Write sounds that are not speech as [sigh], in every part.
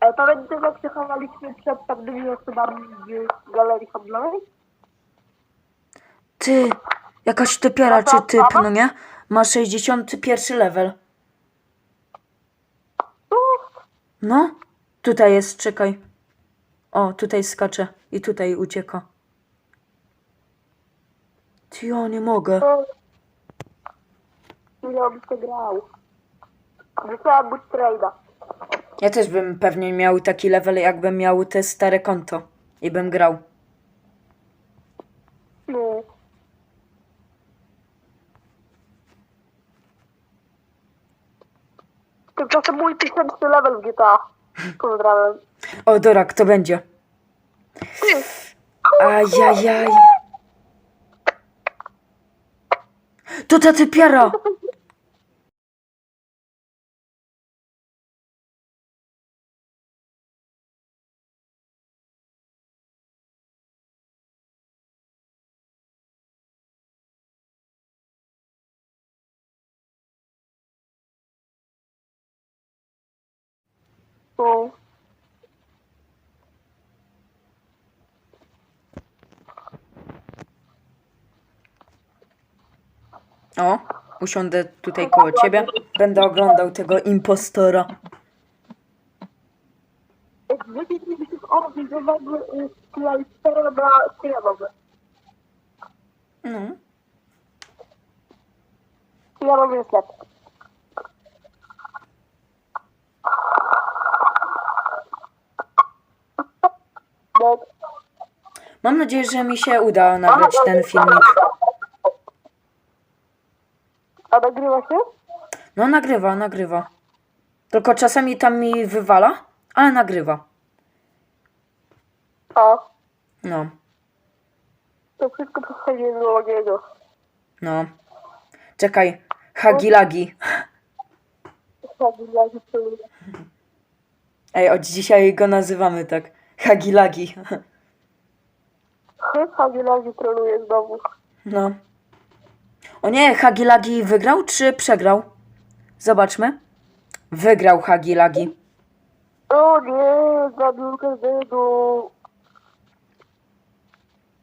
Ale pamiętasz jak się chowaliśmy przed pewnymi osobami w galerii handlowej? Ty, jakaś typiara czy typ, no nie? Ma 61 level. No, tutaj jest, czekaj. O, tutaj skacze i tutaj ucieka. Ty, ja nie mogę. Ile byś to grał? Wysłałam mu trade'a. Ja też bym pewnie miał taki level, jakbym miał te stare konto. I bym grał. No. Tymczasem mój tysięczny level w GTA. [laughs] Pozdrawiam. O, Dora, kto będzie? Ajajaj. To ta typiara! [laughs] No. O, usiądę tutaj koło ciebie. Będę oglądał tego impostora. Klejstera na Kijanowy. No. Kijanowy jest lepszy. No. Mam nadzieję, że mi się uda nagrać ten filmik. A nagrywa się? No, nagrywa, nagrywa. Tylko czasami tam mi wywala, ale nagrywa. A. No, To wszystko przechodzi do Logiego. no. Czekaj, hagilagi. Ej, od dzisiaj go nazywamy tak. Hagilagi. Hagilagi troluje znowu. No. O nie, Hagilagi wygrał czy przegrał? Zobaczmy. Wygrał Hagilagi. O nie, zabił każdego.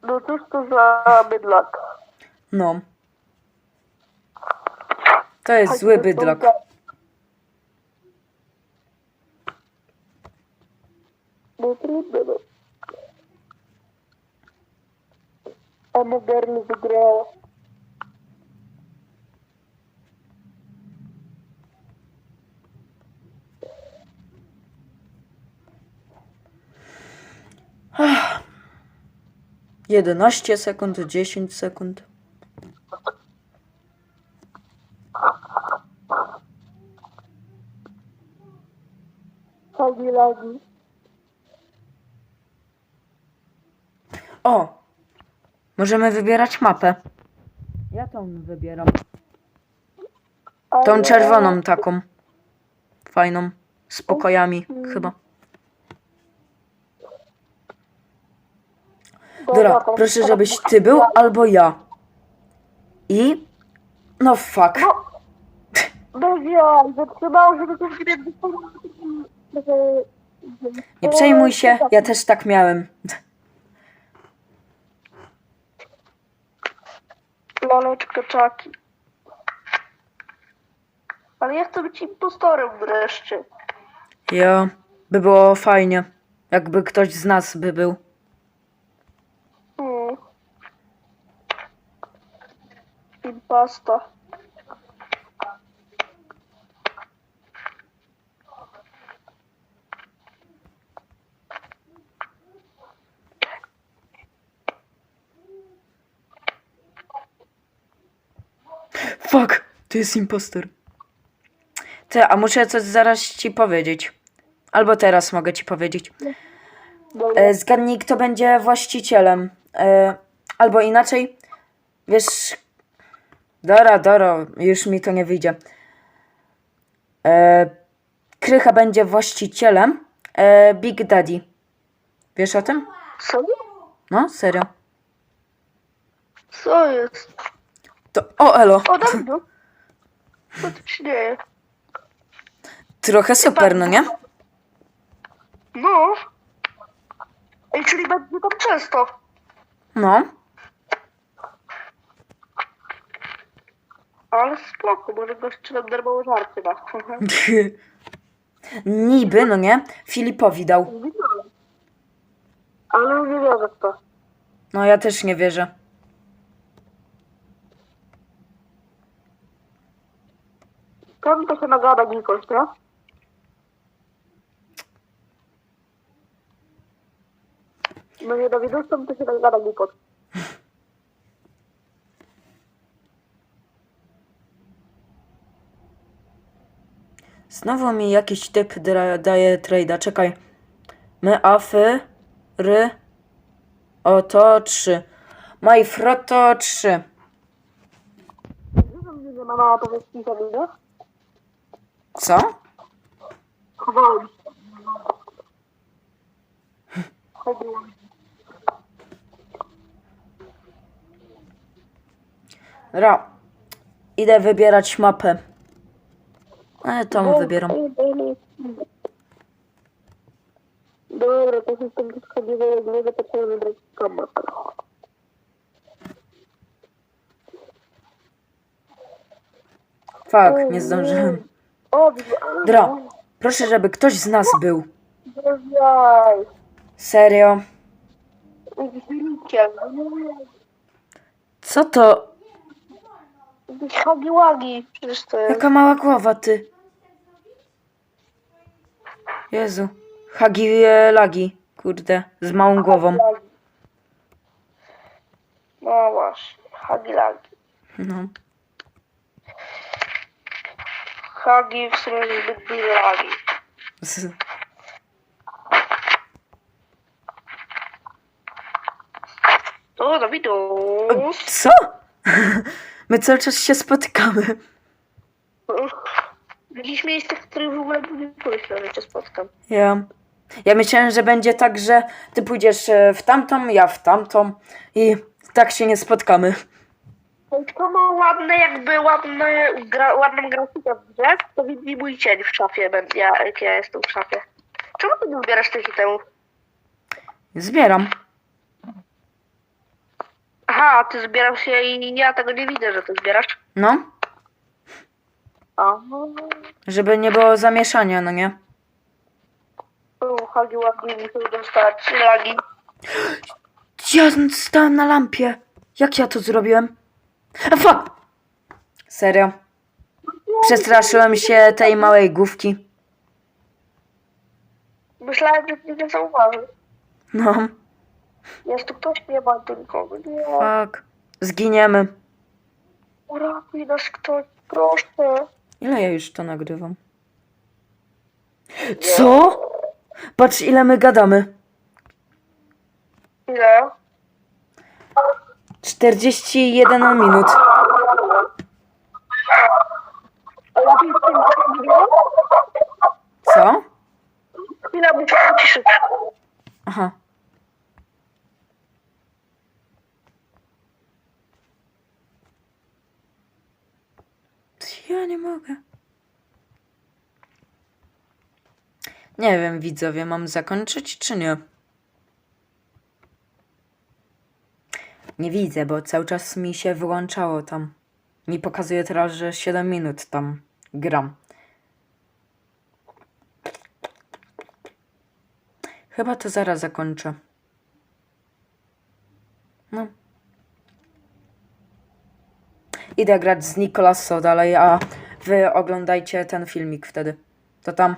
No cóż to za bydlak. No. To jest zły bydlak. No trudno, no. A moderny wygrała. Jedenaście sekund, 10 sekund. O! Możemy wybierać mapę. Ja tą wybieram. Tą czerwoną taką. Fajną. Z pokojami chyba. Dobra, proszę, żebyś ty był albo ja. I... No fuck. No do tego gry. Nie przejmuj się, ja też tak miałem. Laleczka czaki. Ale ja chcę być impostorem wreszcie. Ja, by było fajnie. Jakby ktoś z nas by był. Hmm. Impasta. Fuck, to jest impostor. Ty, a muszę coś zaraz ci powiedzieć. Albo teraz mogę ci powiedzieć. E, zgadnij, kto będzie właścicielem. E, albo inaczej, wiesz... Dora, Doro, już mi to nie wyjdzie. E, Krycha będzie właścicielem e, Big Daddy. Wiesz o tym? Co? No, serio. Co jest? To, o, elo. O, Dawidu. Co tu się dzieje? Trochę super, no nie? No. Ej, czyli będzie tam często. No. Ale spoko, może gość nam darmowe żarty da. [laughs] Niby, no nie? Filipowi dał. Ale nie wierzę w to. No ja też nie wierzę. Tam to się nagada Nikoś, nie? No nie dowiesz, tam to się nagada Nikos. Znowu mi jakiś typ daje trade'a. Czekaj. My afy, ry, oto trzy. My froto trzy. Wiesz, że mnie nie ma mała powieści nie? Co? Się. Chodziłem. Ra. Idę wybierać mapę. Ale tą wybieram. Dobra, to jestem troszkę nie nie zapocząłem wybrać kombat. Fuck, nie zdążyłem. O, Dra. Proszę, żeby ktoś z nas był. Zjaj. Serio. Co to? Jakieś hagi-wagi. Przecież to jest. Jaka mała głowa, ty. Jezu. Hagi e, lagi. Kurde. Z małą głową. No właśnie. Hagi-lagi. No. Hagi w sumie zbyt duże lagi. Z... O, Dawidus. Co? [laughs] My cały czas się spotykamy. Jakieś miejsce, w którym w ogóle nie pomyślałem, że cię spotkam. Ja. Ja myślałem, że będzie tak, że ty pójdziesz e, w tamtą, ja w tamtą i tak się nie spotkamy. To ma ładne, jakby ładne, gra, ładną grafikę w grze, to widzi mój cień w szafie, ja, jak ja jestem w szafie. Czemu ty nie ubierasz tych itemów? Zbieram. Aha, ty zbierasz się i ja tego nie widzę, że ty zbierasz. No. Aha. Żeby nie było zamieszania, no nie? O, hagi ładnie muszę dostać lagi. Ja stałem na lampie. Jak ja to zrobiłem? A fuck! Serio. Przestraszyłem się tej małej główki. Myślałem, że ty nie zauważył. No. Jest tu ktoś, nie ma tu nikogo. Nie. Fuck. Zginiemy. Uratuj nas ktoś, proszę. Ile ja już to nagrywam? Co? Patrz ile my gadamy. Ile? 41 minut. Lepiej z tym. Co? Chwila, muszę uciszyć. Aha. Ja nie mogę. Nie wiem, widzowie, mam zakończyć czy nie? Nie widzę, bo cały czas mi się wyłączało tam. Mi pokazuje teraz, że 7 minut tam gram. Chyba to zaraz zakończę. No. Idę grać z Nicolaso dalej, a wy oglądajcie ten filmik wtedy. To tam.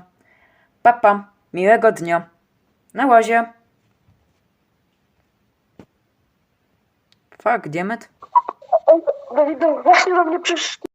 Papa, miłego dnia. Na łazie. Fuck, Diemet? Właśnie do mnie przyszli